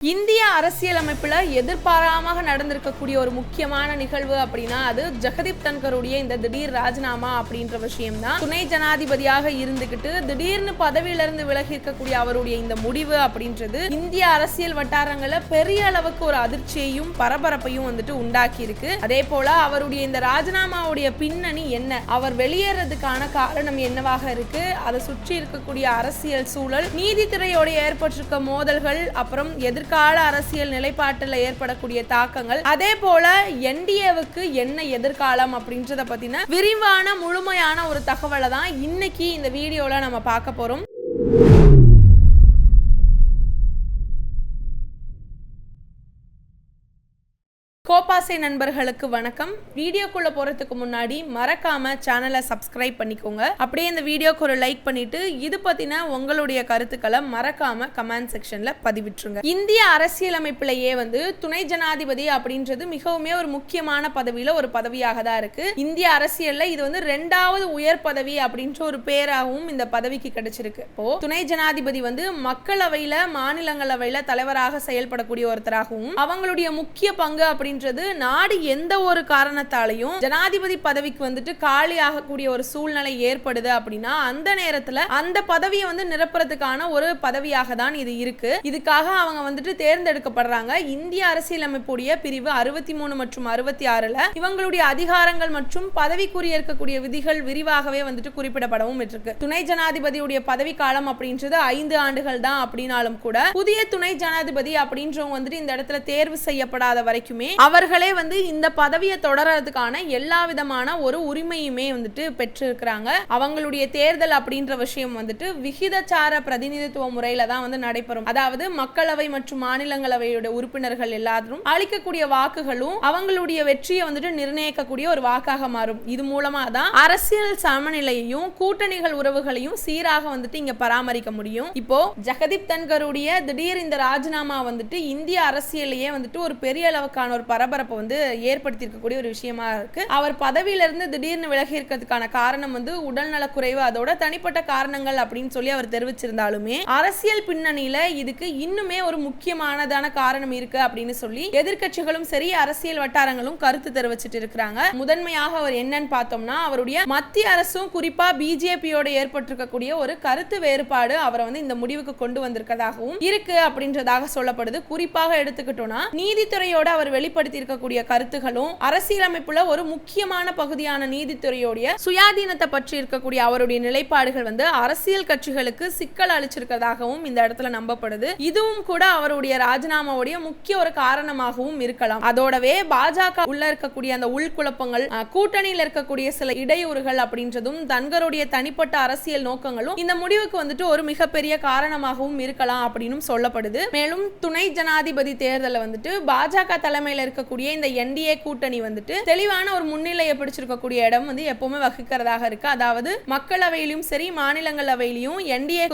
இந்திய அரசியலமைப்பில் எதிர்பாராமல் நடந்திருக்கக்கூடிய ஒரு முக்கியமான நிகழ்வு அப்படின்னா அது ஜெகதீப் தன்கருடைய இந்த திடீர் ராஜினாமா அப்படின்ற விஷயம் தான் துணை ஜனாதிபதியாக இருந்துகிட்டு திடீர்னு பதவியிலிருந்து விலகி இருக்கக்கூடிய அவருடைய இந்த முடிவு அப்படின்றது இந்திய அரசியல் வட்டாரங்களை பெரிய அளவுக்கு ஒரு அதிர்ச்சியையும் பரபரப்பையும் வந்துட்டு உண்டாக்கி இருக்கு அதே போல அவருடைய இந்த ராஜினாமாவுடைய பின்னணி என்ன? அவர் வெளியேறதுக்கான காரணம் என்னவாக இருக்கு? அதை சுற்றி இருக்கக்கூடிய அரசியல் சூழல் நீதித்துறையோட ஏற்பட்டிருக்க மோதல்கள் அப்புறம் எதிர்கால அரசியல் நிலைப்பாட்டில் ஏற்படக்கூடிய தாக்கங்கள். அதே போல என்டிஏவுக்கு என்ன எதிர்காலம் அப்படின்றத பத்தின விரிவான முழுமையான ஒரு தகவலை தான் இன்னைக்கு இந்த வீடியோல நம்ம பார்க்க போறோம். கோபாசை நண்பர்களுக்கு வணக்கம். வீடியோக்குள்ள போறதுக்கு முன்னாடி மறக்காம சேனலை சப்ஸ்கிரைப் பண்ணிக்கோங்க. அப்படியே இந்த வீடியோக்கு ஒரு லைக் பண்ணிட்டு இது பத்தின உங்களுடைய கருத்துக்களை மறக்காம கமெண்ட் செக்ஷன்ல பதிவிட்டுருங்க. இந்திய அரசியலமைப்பிலேயே வந்து துணை ஜனாதிபதி அப்படின்றது மிகவுமே ஒரு முக்கியமான பதவியில ஒரு பதவியாக தான் இருக்கு. இந்திய அரசியல்ல இது வந்து ரெண்டாவது உயர் பதவி அப்படின்ற ஒரு பேராகவும் இந்த பதவிக்கு கிடைச்சிருக்கு. இப்போ துணை ஜனாதிபதி வந்து மக்களவையில மாநிலங்களவையில தலைவராக செயல்படக்கூடிய ஒருத்தராகவும் அவங்களுடைய முக்கிய பங்கு அப்படின்றது நாடு எந்த ஒரு காரணத்தாலையும் ஜனாதிபதி பதவிக்கு வந்துட்டு காலி ஆகக்கூடிய ஒரு சூழ்நிலை ஏற்படுது அப்படின்னா அந்த நேரத்துல அந்த பதவியை வந்து நிரப்புறதுக்கான ஒரு பதவியாக தான் இது இருக்கு. இதுக்காக அவங்க வந்துட்டு தேர்ந்தெடுக்கப்படுறாங்க. இந்திய அரசியலமைப்புடைய பிரிவு அறுபத்தி மூணு மற்றும் அறுபத்தி ஆறுல இவங்களுடைய அதிகாரங்கள் மற்றும் பதவிக்குரிய இருக்கக்கூடிய விதிகள் விரிவாகவே வந்துட்டு குறிப்பிடப்படவும் இருக்கு துணை ஜனாதிபதியுடைய பதவி காலம் அப்படின்றது ஐந்து ஆண்டுகள் தான் அப்படின்னாலும் கூட புதிய துணை ஜனாதிபதி அப்படின்றவங்க வந்துட்டு இந்த இடத்துல தேர்வு செய்யப்படாத வரைக்குமே அவர்கள் வந்து இந்த பதவியை தொடர்றதுக்கான எல்லா விதமான ஒரு உரிமையுமே வந்துட்டு பெற்றிருக்கிறாங்க. அவங்களுடைய தேர்தல் அப்படின்ற விஷயம் வந்துட்டு விகிதச்சார பிரதிநிதித்துவ முறையில தான் வந்து நடைபெறும். அதாவது மக்களவை மற்றும் மாநிலங்களவையோட உறுப்பினர்கள் எல்லாரும் அளிக்கக்கூடிய வாக்குகளும் அவங்களுடைய வெற்றியை வந்துட்டு நிர்ணயிக்கக்கூடிய ஒரு வாக்காக மாறும். இது மூலமா தான் அரசியல் சமநிலையையும் கூட்டணிகள் உறவுகளையும் சீராக வந்துட்டு இங்க பராமரிக்க முடியும். இப்போ ஜெகதீப் தன்கருடைய திடீர் இந்த ராஜினாமா வந்துட்டு இந்திய அரசியலையே வந்துட்டு ஒரு பெரிய அளவுக்கான ஒரு பரபரப்பை வந்து ஏற்படுத்தி இருக்கக்கூடிய ஒரு விஷயமா இருக்கு. அவர் பதவியில இருந்து திடீர்னு விலகி இருக்கிறதுக்கான காரணம் வந்து உடல்நல குறைவு அதோட தனிப்பட்ட காரணங்கள் அப்படின்னு சொல்லி அவர் தெரிவிச்சிருந்தாலுமே அரசியல் பின்னணியில இதுக்கு இன்னுமே ஒரு முக்கியமானதான காரணம் இருக்கு அப்படின்னு சொல்லி எதிர்கட்சிகளும் சரி அரசியல் வட்டாரங்களும் கருத்து தெரிவிச்சிட்டு இருக்கிறாங்க. முதன்மையாக அவர் என்னன்னு பார்த்தோம்னா அவருடைய மத்திய அரசும் குறிப்பா பிஜேபியோட ஏற்பட்டிருக்கக்கூடிய ஒரு கருத்து வேறுபாடு அவரை வந்து இந்த முடிவுக்கு கொண்டு வந்திருக்கதாகவும் இருக்கு அப்படின்றதாக சொல்லப்படுது. குறிப்பாக எடுத்துக்கிட்டோம்னா நீதித்துறையோட அவர் வெளிப்படுத்தி இருக்கக்கூடிய கருத்துகளும் அரசியலமைப்புல ஒரு முக்கியமான பகுதியான நீதித்துறையோடைய சுயாதீனத்தை பற்றி இருக்கக்கூடிய அவருடைய நிலைப்பாடுகள் வந்து அரசியல் கட்சிகளுக்கு சிக்கல் அளிச்சிருக்கிறதாகவும் இந்த இடத்துல நம்பப்படுது. இதுவும் கூட அவருடைய ராஜினாமாவுடைய முக்கிய ஒரு காரணமாகவும் இருக்கலாம். அதோடவே பாஜக உள்ள இருக்கக்கூடிய அந்த உள்குழப்பங்கள் கூட்டணியில் இருக்கக்கூடிய சில இடையூறுகள் அப்படின்றதும் தன்கருடைய தனிப்பட்ட அரசியல் நோக்கங்களும் இந்த முடிவுக்கு வந்துட்டு ஒரு மிகப்பெரிய காரணமாகவும் இருக்கலாம் அப்படின்னு சொல்லப்படுது. மேலும் துணை ஜனாதிபதி தேர்தலில் வந்துட்டு பாஜக தலைமையில் இருக்கக்கூடிய இந்த என்டிஏ கூட்டணி வந்துட்டு தெளிவான ஒரு முன்னிலையை பிடிச்சிருக்கக்கூடிய இடம் வந்து எப்பவுமே வகிக்கிறதாக இருக்கு. அதாவது மக்களவையிலும் சரி மாநிலங்களவையிலும் என்டிஏ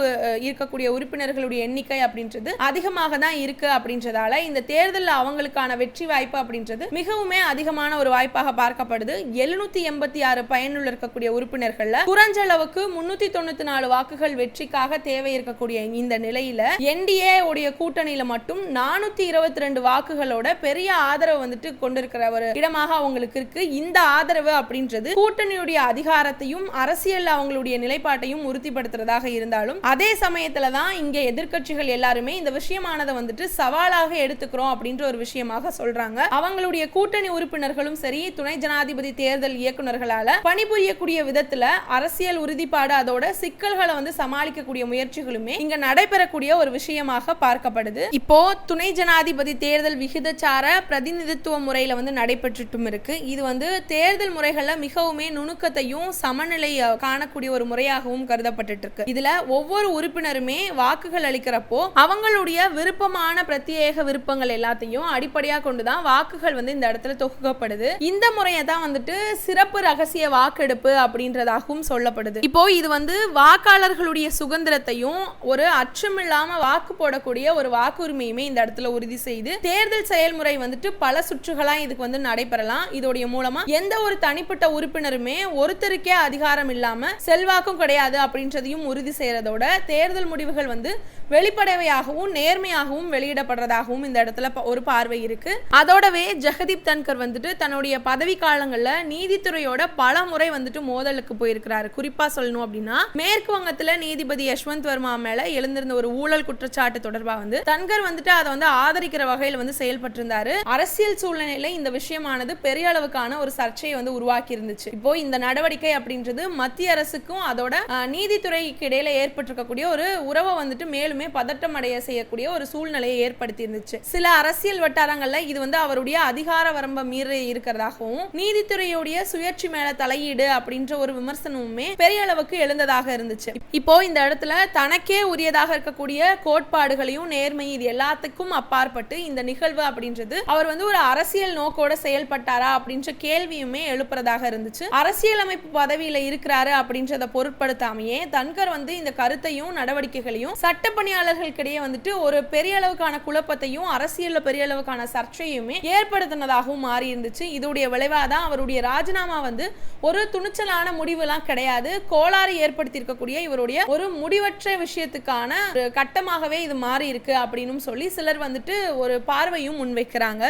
இருக்கக்கூடிய உறுப்பினர்களுடைய எண்ணிக்கை அப்படின்றது அதிகமாக தான் இருக்கு அப்படின்றதால இந்த தேர்தலில் அவங்களுக்கான வெற்றி வாய்ப்பு அப்படின்றது மிகவுமே அதிகமான ஒரு வாய்ப்பாக பார்க்கப்படுது. எழுநூத்தி எண்பத்தி ஆறு பயனுள்ள இருக்கக்கூடிய உறுப்பினர்கள்ல குறைஞ்ச அளவுக்கு முன்னூத்தி தொண்ணூத்தி நாலு வாக்குகள் வெற்றிக்காக தேவை இருக்கக்கூடிய இந்த நிலையில என்டிஏ உடைய கூட்டணியில மட்டும் நானூத்தி இருபத்தி ரெண்டு வாக்குகளோட பெரிய ஆதரவு வந்துட்டு கொண்டிருக்கிற ஒரு இடமாக அவங்களுக்கு இருக்கு. இந்த ஆதரவு அப்படின்றது கூட்டணியுடைய அதிகாரத்தையும் அரசியல் அவங்களுடைய நிலைப்பாட்டையும் உறுதிப்படுத்துறதாக இருந்தாலும் அதே சமயத்துல தான் இங்க எதிர்க்கட்சிகள் எல்லாருமே இந்த விஷயமானதை வந்துட்டு சவாலாக எடுத்துக்கிறோம் அப்படின்ற ஒரு விஷயமாக சொல்றாங்க. அவங்களுடைய கூட்டணி உறுப்பினர்களும் சரி துணை ஜனாதிபதி தேர்தல் இயக்குனர்களால பணிபுரியக்கூடிய விதத்துல அரசியல் உறுதிப்பாடு அதோட சிக்கல்களை வந்து சமாளிக்கக்கூடிய முயற்சிகளுமே இங்க நடைபெறக்கூடிய ஒரு விஷயமாக பார்க்கப்படுது. இப்போ துணை ஜனாதிபதி தேர்தல் விகிதச்சார பிரதிநிதித்துவ முறையில் வந்து நடைபெற்றுட்டும் இருக்குது இது வந்து தேர்தல் முறைகளில் மிகவுமே நுணுக்கத்தையும் சமநிலை காணக்கூடிய ஒரு முறையாகவும் கருதப்பட்டுட்டு இருக்கு. இதுல ஒவ்வொரு உறுப்பினருமே வாக்குகள் அளிக்கிறப்போ அவங்களுடைய விருப்பமான பிரத்யேக விருப்பங்கள் எல்லாத்தையும் அடிப்படையாக கொண்டுதான் வாக்குகள் வந்து இந்த இடத்துல தொகுக்கப்படுது. இந்த முறையை தான் வந்துட்டு சிறப்பு ரகசிய வாக்கெடுப்பு அப்படின்றதாகவும் சொல்லப்படுது. இப்போ இது வந்து வாக்காளர்களுடைய சுதந்திரத்தையும் ஒரு அச்சமில்லாம வாக்கு போடக்கூடிய ஒரு வாக்குரிமையுமே இந்த இடத்துல உறுதி செய்து தேர்தல் செயல்முறை வந்துட்டு பல சுற்றுகளாக இதுக்கு வந்து நடைபெறலாம். இதோடைய மூலமா எந்த ஒரு தனிப்பட்ட உறுப்பினருமே ஒருத்தருக்கே அதிகாரம் இல்லாம செல்வாக்கும் கிடையாது அப்படின்றதையும் உறுதி செய்யறதோட தேர்தல் முடிவுகள் வந்து வெளிப்படையாகவும் நேர்மையாகவும் வெளியிடப்படுறதாகவும் இந்த இடத்துல ஒரு பார்வை இருக்கு. அதோடவே ஜெகதீப் தன்கர் வந்துட்டு தன்னுடைய பதவி காலங்கள்ல நீதித்துறையோட பல முறை வந்துட்டு மோதலுக்கு போயிருக்கிறாரு. குறிப்பா சொல்லணும் அப்படின்னா மேற்கு வங்கத்துல நீதிபதி யஷ்வந்த் வர்மா மேல எழுந்திருந்த ஒரு ஊழல் குற்றச்சாட்டு தொடர்பா வந்து தன்கர் வந்துட்டு அதை வந்து ஆதரிக்கிற வகையில் வந்து செயல்பட்டு இருந்தாரு அரசியல் சூழ்நிலையில இந்த விஷயமானது பெரிய அளவுக்கான ஒரு சர்ச்சையை வந்து உருவாக்கி இருந்துச்சு இப்போ இந்த நடவடிக்கை அப்படின்றது மத்திய அரசுக்கும் அதோட நீதித்துறைக்கு இடையில ஏற்பட்டிருக்கக்கூடிய ஒரு உறவை வந்துட்டு மேலுமே பதட்டம் அடைய செய்யக்கூடிய ஒரு சூழ்நிலையை ஏற்படுத்தி இருந்துச்சு சில அரசியல் வட்டாரங்கள்ல இது வந்து அவருடைய அதிகார வரம்ப மீறி இருக்கிறதாகவும் நீதித்துறையுடைய சுயேட்சி மேல தலையீடு அப்படின்ற ஒரு விமர்சனமுமே பெரிய அளவுக்கு எழுந்ததாக இருந்துச்சு. இப்போ இந்த இடத்துல தனக்கே உரியதாக இருக்கக்கூடிய கோட்பாடுகளையும் நேர்மை இது எல்லாத்துக்கும் அப்பாற்பட்டு இந்த நிகழ்வு அப்படின்றது அவர் வந்து ஒரு அரசியல் நோக்கோட செயல்பட்டாரா அப்படின்ற கேள்வியுமே எழுப்புறதாக இருந்துச்சு. அரசியலமைப்பு பதவியில இருக்கிறாரு அப்படின்றத பொருட்படுத்தாமையே தன்கர் வந்து இந்த கருத்தையும் நடவடிக்கைகளையும் சட்ட பணியாளர்களுக்கிடையே வந்துட்டு ஒரு பெரிய அளவுக்கான குழப்பத்தையும் அரசியல்ல பெரிய அளவுக்கான சர்ச்சையுமே ஏற்படுத்தினதாகவும் மாறி இருந்துச்சு. இதோடைய விளைவாக தான் அவருடைய ராஜினாமா வந்து ஒரு துணிச்சலான முடிவுலாம் கிடையாது. கோளாறு ஏற்படுத்தி இருக்கக்கூடிய இவருடைய ஒரு முடிவற்ற விஷயத்துக்கான ஒரு கட்டமாகவே இது மாறி இருக்கு அப்படின்னு சொல்லி சிலர் வந்துட்டு ஒரு பார்வையும் முன்வைக்கிறாங்க.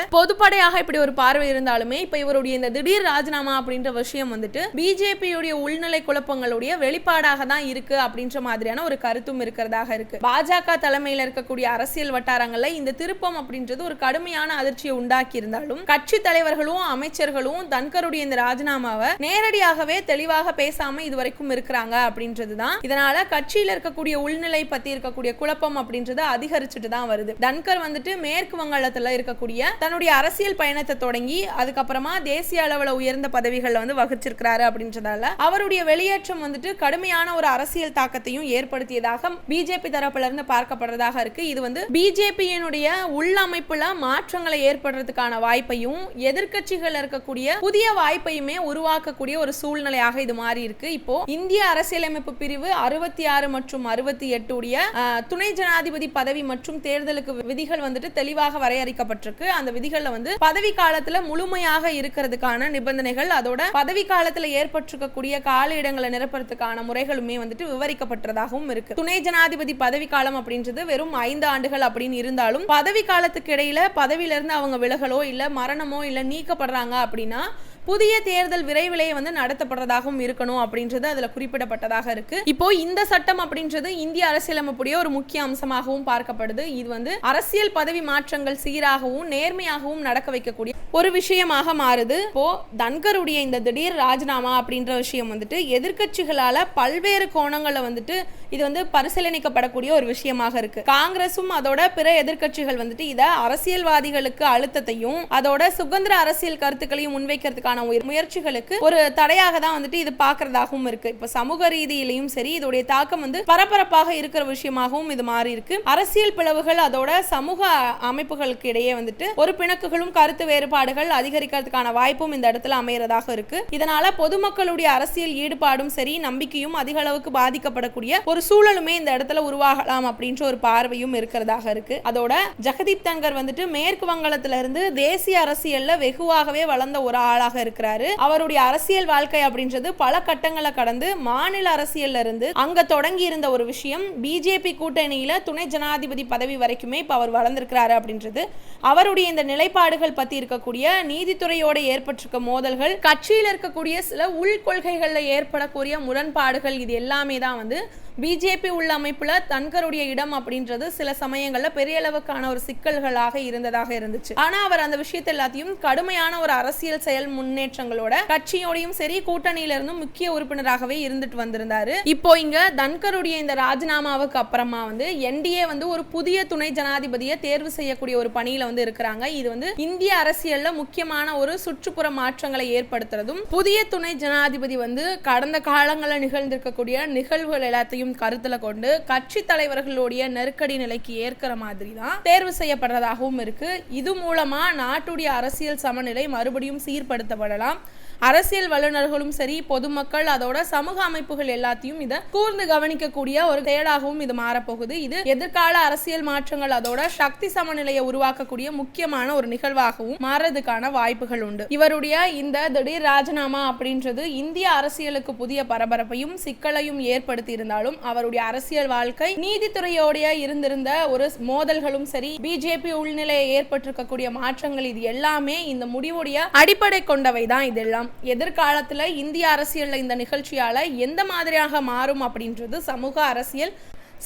பொதுப்படையாக இப்படி ஒரு பார்வை இருந்தாலுமே இப்ப இவருடைய இந்த திடீர் ராஜினாமா அப்படின்ற விஷயம் வந்துட்டு பிஜேபியுடைய உள்நிலை குழப்பங்களுடைய வெளிப்பாடாக தான் இருக்கு அப்படின்ற மாதிரியான ஒரு கருத்தும் இருக்கிறதாக இருக்கு. பாஜக தலைமையில் இருக்கக்கூடிய அரசியல் வட்டாரங்கள்ல இந்த திருப்பம் அப்படின்றது ஒரு கடுமையான அதிர்ச்சியை உண்டாக்கி இருந்தாலும் கட்சி தலைவர்களும் அமைச்சர்களும் தன்கருடைய இந்த ராஜினாமாவை நேரடியாகவே தெளிவாக பேசாம இதுவரைக்கும் இருக்கிறாங்க அப்படின்றது தான் இதனால கட்சியில் இருக்கக்கூடிய உள்நிலை பத்தி இருக்கக்கூடிய குழப்பம் அப்படின்றது அதிகரிச்சுட்டு தான் வருது. தன்கர் வந்துட்டு மேற்கு வங்காளத்துல இருக்கக்கூடிய தன்னுடைய அரசு அரசியல் பயணத்தை தொடங்கி அதுக்கப்புறமா தேசிய அளவில் உயர்ந்த பதவிகளில் வந்து வகிச்சிருக்கிறாரு அப்படின்றதால அவருடைய வெளியேற்றம் வந்துட்டு கடுமையான ஒரு அரசியல் தாக்கத்தையும் ஏற்படுத்தியதாக பிஜேபி தரப்புல இருந்து பார்க்கப்படுறதாக இருக்கு. இது வந்து பிஜேபியினுடைய உள்ளமைப்புல மாற்றங்களை ஏற்படுறதுக்கான வாய்ப்பையும் எதிர்கட்சிகள் இருக்கக்கூடிய புதிய வாய்ப்பையுமே உருவாக்கக்கூடிய ஒரு சூழ்நிலையாக இது மாறி இருக்கு. இப்போ இந்திய அரசியலமைப்பு பிரிவு அறுபத்தி ஆறு மற்றும் அறுபத்தி எட்டு உடைய துணை ஜனாதிபதி பதவி மற்றும் தேர்தலுக்கு விதிகள் வந்துட்டு தெளிவாக வரையறுக்கப்பட்டிருக்கு. அந்த விதிகளில் வந்து பதவி காலத்துல முழுமையாக இருக்கிறதுக்கான நிபந்தனைகள் அதோட பதவி காலத்துல ஏற்பட்டிருக்கக்கூடிய கால இடங்களை நிரப்புறதுக்கான முறைகளுமே வந்துட்டு விவரிக்கப்பட்டதாகவும் இருக்கு. துணை ஜனாதிபதி பதவி காலம் அப்படின்றது வெறும் ஐந்து ஆண்டுகள் அப்படின்னு இருந்தாலும் பதவி காலத்துக்கு இடையில பதவியில இருந்து அவங்க விலகலோ இல்ல மரணமோ இல்ல நீக்கப்படுறாங்க அப்படின்னா புதிய தேர்தல் விரைவிலேயே வந்து நடத்தப்படுறதாகவும் இருக்கணும் அப்படின்றது அதுல குறிப்பிடப்பட்டதாக இருக்கு. இப்போ இந்த சட்டம் அப்படின்றது இந்திய அரசியலமைப்புடைய ஒரு முக்கிய அம்சமாகவும் பார்க்கப்படுது. இது வந்து அரசியல் பதவி மாற்றங்கள் சீராகவும் நேர்மையாகவும் நடக்க வைக்கக்கூடிய ஒரு விஷயமாக மாறுது. இப்போ தன்கருடைய இந்த திடீர் ராஜினாமா அப்படின்ற விஷயம் வந்துட்டு எதிர்க்கட்சிகளால பல்வேறு கோணங்களை வந்துட்டு இது வந்து பரிசீலனைக்கப்படக்கூடிய ஒரு விஷயமாக இருக்கு. காங்கிரஸும் அதோட பிற எதிர்கட்சிகள் வந்துட்டு இதை அரசியல்வாதிகளுக்கு அழுத்தத்தையும் அதோட சுதந்திர அரசியல் கருத்துக்களையும் முன்வைக்கிறதுக்கான உயர் முயற்சிகளுக்கு ஒரு தடையாக தான் வந்துட்டு இது பார்க்கறதாகவும் இருக்கு. இப்ப சமூக ரீதியிலையும் சரி இதோடைய தாக்கம் வந்து பரபரப்பாக இருக்கிற விஷயமாகவும் இது மாறி இருக்கு. அரசியல் பிளவுகள் அதோட சமூக அமைப்புகளுக்கு இடையே வந்துட்டு ஒரு பிணக்குகளும் கருத்து வேறுபாடுகள் அதிகரிக்கிறதுக்கான வாய்ப்பும் இந்த இடத்துல அமையறதாக இருக்கு. இதனால பொதுமக்களுடைய அரசியல் ஈடுபாடும் சரி நம்பிக்கையும் அதிக அளவுக்கு பாதிக்கப்படக்கூடிய ஒரு சூழலுமே இந்த இடத்துல உருவாகலாம் அப்படின்ற ஒரு பார்வையும் இருக்கிறதாக இருக்கு. அதோட ஜெகதீப் தங்கர் வந்துட்டு மேற்கு வங்காளத்துல இருந்து தேசிய அரசியல்ல வெகுவாகவே வளர்ந்த ஒரு ஆளாக இருக்கிறாரு. அவருடைய அரசியல் வாழ்க்கை அப்படின்றது பல கட்டங்களை கடந்து மாநில அரசியல்ல இருந்து அங்க தொடங்கி இருந்த ஒரு விஷயம். பிஜேபி கூட்டணியில துணை ஜனாதிபதி பதவி வரைக்குமே இப்ப அவர் வளர்ந்திருக்கிறாரு அப்படின்றது. அவருடைய இந்த நிலைப்பாடுகள் பத்தி இருக்கக்கூடிய நீதித்துறையோட ஏற்பட்டிருக்க மோதல்கள் கட்சியில் இருக்கக்கூடிய சில உள்கொள்கைகளில் ஏற்படக்கூடிய முரண்பாடுகள் இது எல்லாமே தான் வந்து பிஜேபி உள்ள அமைப்புல தன்கருடைய இடம் அப்படின்றது சில சமயங்கள்ல பெரிய அளவுக்கான ஒரு சிக்கல்களாக இருந்ததாக இருந்துச்சு. ஆனா அவர் அந்த விஷயத்தை எல்லாத்தையும் கடுமையான ஒரு அரசியல் செயல் முன் முன்னேற்றங்களோட கட்சியோடையும் சரி கூட்டணியில இருந்தும் முக்கிய உறுப்பினராகவே இருந்துட்டு வந்திருந்தாரு. இப்போ இங்க தன்கருடைய இந்த ராஜினாமாவுக்கு அப்புறமா வந்து என்டிஏ வந்து ஒரு புதிய துணை ஜனாதிபதியை தேர்வு செய்யக்கூடிய ஒரு பணியில வந்து இருக்கிறாங்க. இது வந்து இந்திய அரசியல்ல முக்கியமான ஒரு சுற்றுப்புற மாற்றங்களை ஏற்படுத்துறதும் புதிய துணை ஜனாதிபதி வந்து கடந்த காலங்களில் நிகழ்ந்திருக்கக்கூடிய நிகழ்வுகள் எல்லாத்தையும் கருத்துல கொண்டு கட்சி தலைவர்களுடைய நெருக்கடி நிலைக்கு ஏற்கிற மாதிரி தான் தேர்வு செய்யப்படுறதாகவும் இருக்கு. இது மூலமா நாட்டுடைய அரசியல் சமநிலை மறுபடியும் சீர்படுத்த பயன்படுத்தப்படலாம் அரசியல் வல்லுநர்களும் சரி பொதுமக்கள் அதோட சமூக அமைப்புகள் எல்லாத்தையும் இதை கூர்ந்து கவனிக்கக்கூடிய ஒரு செயலாகவும் இது மாறப்போகுது. இது எதிர்கால அரசியல் மாற்றங்கள் அதோட சக்தி சமநிலையை உருவாக்கக்கூடிய முக்கியமான ஒரு நிகழ்வாகவும் மாறதுக்கான வாய்ப்புகள் உண்டு. இவருடைய இந்த திடீர் ராஜினாமா அப்படின்றது இந்திய அரசியலுக்கு புதிய பரபரப்பையும் சிக்கலையும் ஏற்படுத்தி இருந்தாலும் அவருடைய அரசியல் வாழ்க்கை நீதித்துறையோடைய இருந்திருந்த ஒரு மோதல்களும் சரி பிஜேபி உள்நிலையை ஏற்பட்டிருக்கக்கூடிய மாற்றங்கள் இது எல்லாமே இந்த முடிவுடைய அடிப்படை கொண்ட கொண்டவை தான் இதெல்லாம். எதிர்காலத்துல இந்திய அரசியலில் இந்த நிகழ்ச்சியால எந்த மாதிரியாக மாறும் அப்படின்றது சமூக அரசியல்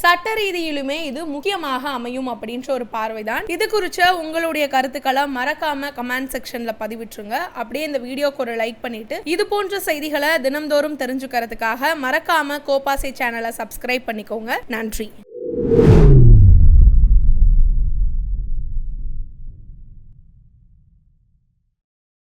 சட்ட ரீதியிலுமே இது முக்கியமாக அமையும் அப்படின்ற ஒரு பார்வைதான். இது குறிச்ச உங்களுடைய கருத்துக்களை மறக்காம கமெண்ட் செக்ஷன்ல பதிவிட்டுருங்க. அப்படியே இந்த வீடியோக்கு ஒரு லைக் பண்ணிட்டு இது போன்ற செய்திகளை தினம்தோறும் தெரிஞ்சுக்கிறதுக்காக மறக்காம கோபாசை சேனலை சப்ஸ்கிரைப் பண்ணிக்கோங்க. நன்றி.